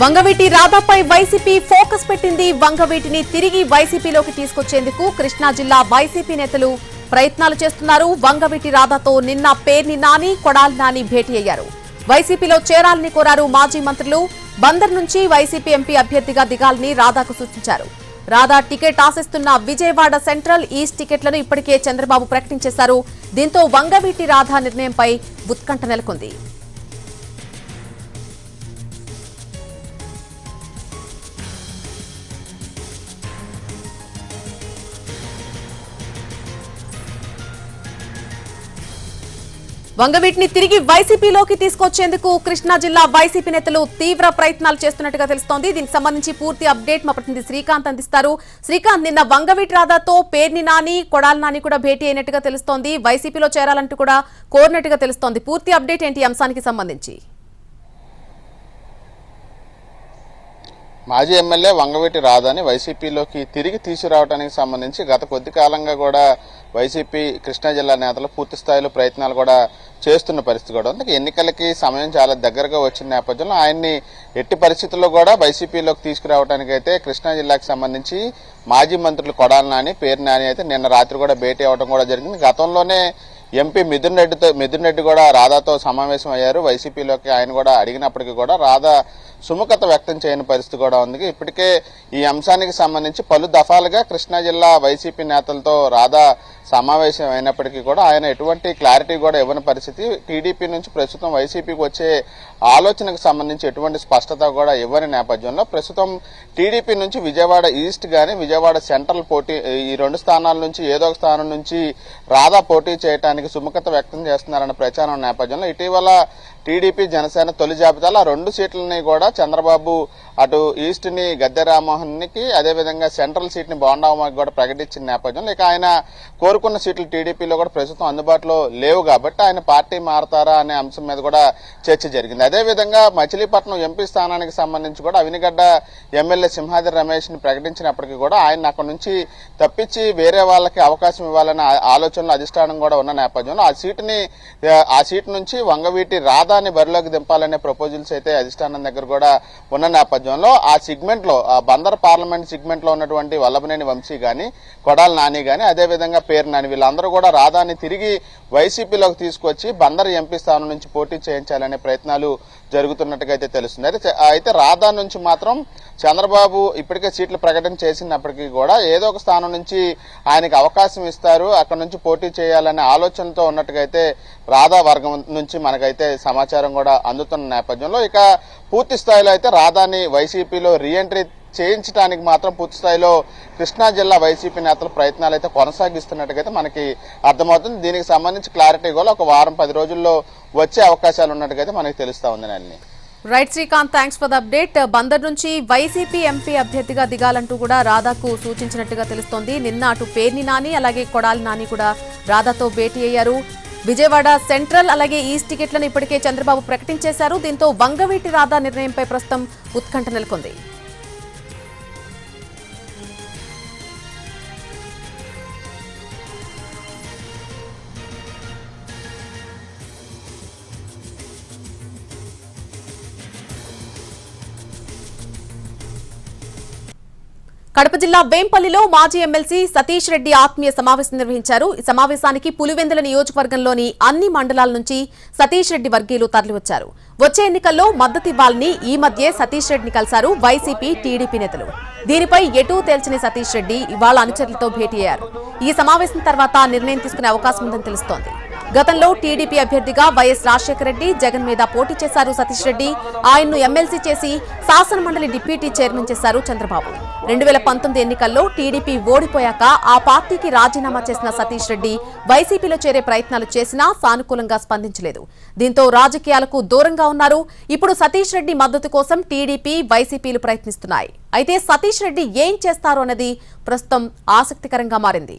Vangaveeti రాధాపై YCP focus పెట్టింది. వంగవీటిని తిరిగి వైసీపీలోకి తీసుకొచ్చేందుకు కృష్ణా జిల్లా వైసీపీ నేతలు ప్రయత్నాలు చేస్తున్నారు. వంగవీటి రాధాతో నిన్న పేర్ని నాని కొడాలి నాని భేటీ అయ్యారు. వైసీపీలో చేరాలని కోరారు మాజీ మంత్రులు. బందర్ నుంచి వైసీపీ ఎంపీ అభ్యర్థిగా దిగాలని రాధాకు సూచించారు. రాధా టికెట్ ఆశిస్తున్న విజయవాడ సెంట్రల్ ఈస్ట్ టికెట్లను ఇప్పటికే చంద్రబాబు ప్రకటించేశారు. దీంతో వంగవీటి రాధా నిర్ణయంపై ఉత్కంఠ నెలకొంది. వంగవీటిని తిరిగి వైసీపీలోకి తీసుకొచ్చేందుకు కృష్ణా జిల్లా వైసీపీ నేతలు తీవ్ర ప్రయత్నాలు చేస్తున్నట్టుగా తెలుస్తోంది. దీనికి సంబంధించి పూర్తి అప్డేట్ మా ప్రతినిధి శ్రీకాంత్ అందిస్తారు. శ్రీకాంత్ నిన్న వంగవీటి రాధాతో పేర్ని నాని కొడాలి నాని కూడా భేటీ అయినట్టుగా తెలుస్తోంది. వైసీపీలో చేరాలంటూ కూడా కోరినట్టుగా తెలుస్తోంది. పూర్తి అప్డేట్ ఏంటి అంశానికి సంబంధించి? మాజీ ఎమ్మెల్యే వంగవీటి రాధాని వైసీపీలోకి తిరిగి తీసుకురావడానికి సంబంధించి గత కొద్ది కాలంగా కూడా వైసీపీ కృష్ణా జిల్లా నేతలు పూర్తి స్థాయిలో ప్రయత్నాలు కూడా చేస్తున్న పరిస్థితి కూడా ఉంది. ఎన్నికలకి సమయం చాలా దగ్గరగా వచ్చిన నేపథ్యంలో ఆయన్ని ఎట్టి పరిస్థితుల్లో కూడా వైసీపీలోకి తీసుకురావడానికి అయితే కృష్ణా జిల్లాకు సంబంధించి మాజీ మంత్రులు కొడాలి నాని పేరు నాని అయితే నిన్న రాత్రి కూడా భేటీ అవ్వడం కూడా జరిగింది. గతంలోనే ఎంపీ మిథున్ రెడ్డితో మిథున్ రెడ్డి కూడా రాధాతో సమావేశం అయ్యారు. వైసీపీలోకి ఆయన కూడా అడిగినప్పటికీ కూడా రాధా సుముఖత వ్యక్తం చేయని పరిస్థితి కూడా ఉంది. ఇప్పటికే ఈ అంశానికి సంబంధించి పలు దఫాలుగా కృష్ణా జిల్లా వైసీపీ నేతలతో రాధా సమావేశం అయినప్పటికీ కూడా ఆయన ఎటువంటి క్లారిటీ కూడా ఇవ్వని పరిస్థితి టీడీపీ నుంచి ప్రస్తుతం వైసీపీకి వచ్చే ఆలోచనకు సంబంధించి ఎటువంటి స్పష్టత కూడా ఇవ్వని నేపథ్యంలో ప్రస్తుతం టీడీపీ నుంచి విజయవాడ ఈస్ట్ కానీ విజయవాడ సెంట్రల్ పోటీ ఈ రెండు స్థానాల నుంచి ఏదో ఒక స్థానం నుంచి రాధా పోటీ చేయడానికి సుముఖత వ్యక్తం చేస్తున్నారన్న ప్రచారం నేపథ్యంలో ఇటీవల టీడీపీ జనసేన తొలి జాబితాలో ఆ రెండు సీట్లని కూడా చంద్రబాబు అటు ఈస్ట్ని గద్దె రామ్మోహన్కి అదేవిధంగా సెంట్రల్ సీట్ని బోండామాకి కూడా ప్రకటించిన నేపథ్యంలో ఇక ఆయన కోరుకున్న సీట్లు టీడీపీలో కూడా ప్రస్తుతం అందుబాటులో లేవు కాబట్టి ఆయన పార్టీ మారతారా అనే అంశం మీద కూడా చర్చ జరిగింది. అదేవిధంగా మచిలీపట్నం ఎంపీ స్థానానికి సంబంధించి కూడా అవినిగడ్డ ఎమ్మెల్యే సింహాద్రి రమేష్ని ప్రకటించినప్పటికీ కూడా ఆయన అక్కడి నుంచి తప్పించి వేరే వాళ్ళకి అవకాశం ఇవ్వాలనే ఆలోచనలు అధిష్టానం కూడా ఉన్న నేపథ్యంలో ఆ సీటుని ఆ, సీటు సీట్ నుంచి వంగవీటి రాధాని బరిలోకి దింపాలనే ప్రపోజల్స్ అయితే అధిష్టానం దగ్గర కూడా ఉన్న నేపథ్యంలో ఆ సిగ్మెంట్లో ఆ బందర్ పార్లమెంట్ సిగ్మెంట్లో ఉన్నటువంటి వల్లభనేని వంశీ కానీ కొడాల నాని కానీ అదేవిధంగా పేరు నాని వీళ్ళందరూ కూడా రాధాని తిరిగి వైసీపీలోకి తీసుకొచ్చి బందర్ ఎంపీ స్థానం నుంచి పోటీ చేయించాలనే ప్రయత్నాలు జరుగుతున్నట్టుగా అయితే తెలుస్తుంది. అయితే అయితే రాధా నుంచి మాత్రం చంద్రబాబు ఇప్పటికే సీట్లు ప్రకటన చేసినప్పటికీ కూడా ఏదో ఒక స్థానం నుంచి ఆయనకి అవకాశం ఇస్తారు అక్కడ నుంచి పోటీ చేయాలనే ఆలోచనతో ఉన్నట్టుగా అయితే రాధా వర్గం నుంచి మనకైతే సమాచారం కూడా అందుతున్న నేపథ్యంలో ఇక పూర్తి స్థాయిలో అయితే రాధాని వైసీపీలో రీఎంట్రీ చేయించడానికి మాత్రం పూర్తి స్థాయిలో కృష్ణా జిల్లా వైసీపీ నేతలు ప్రయత్నాలు అయితే కొనసాగిస్తున్నట్టుగా మనకి అర్థమవుతుంది. దీనికి సంబంధించి క్లారిటీ కూడా ఒక వారం పది రోజుల్లో వచ్చే అవకాశాలు ఉన్నట్టుగా అయితే మనకి తెలుస్తా ఉంది నల్ని right Srikanth thanks for the update. Bandar నుంచి వైసీపీ ఎంపీ అభ్యర్థిగా దిగాలంటూ కూడా రాధాకు సూచించినట్టుగా తెలుస్తోంది. నిన్న అటు పేర్ని నాని అలాగే కొడాలి నాని కూడా రాధాతో భేటీ అయ్యారు. విజయవాడ సెంట్రల్ అలాగే ఈస్ట్ టికెట్లను ఇప్పటికే చంద్రబాబు ప్రకటించేశారు. దీంతో వంగవీటి రాధా నిర్ణయంపై ప్రస్తుతం ఉత్కంఠ నెలకొంది. కడప జిల్లా వేంపల్లిలో మాజీ ఎమ్మెల్సీ సతీష్ రెడ్డి ఆత్మీయ సమావేశం నిర్వహించారు. ఈ సమావేశానికి పులివెందుల నియోజకవర్గంలోని అన్ని మండలాల నుంచి సతీష్ రెడ్డి వర్గీయులు తరలివచ్చారు. వచ్చే ఎన్నికల్లో మద్దతు ఇవ్వాలని ఈ మధ్యే సతీష్ రెడ్డిని కలిశారు వైసీపీ టీడీపీ నేతలు. దీనిపై ఎటూ తేల్చని సతీష్ రెడ్డి ఇవాళ అనుచరులతో భేటీ అయ్యారు. ఈ సమావేశం తర్వాత నిర్ణయం తీసుకునే అవకాశం ఉందని తెలుస్తోంది. గతంలో టీడీపీ అభ్యర్థిగా వైఎస్ రాజశేఖర రెడ్డి జగన్ మీద పోటీ చేశారు సతీష్ రెడ్డి. ఆయన్ను ఎమ్మెల్సీ చేసి శాసనమండలి డిప్యూటీ చైర్మన్ చేశారు చంద్రబాబు. రెండు వేల పంతొమ్మిది ఎన్నికల్లో టీడీపీ ఓడిపోయాక ఆ పార్టీకి రాజీనామా చేసిన సతీష్ రెడ్డి వైసీపీలో చేరే ప్రయత్నాలు చేసినా సానుకూలంగా స్పందించలేదు. దీంతో రాజకీయాలకు దూరంగా ఉన్నారు. ఇప్పుడు సతీష్ రెడ్డి మద్దతు కోసం టీడీపీ వైసీపీలు ప్రయత్నిస్తున్నాయి. అయితే సతీష్ రెడ్డి ఏం చేస్తారు అన్నది ప్రస్తుతం ఆసక్తికరంగా మారింది.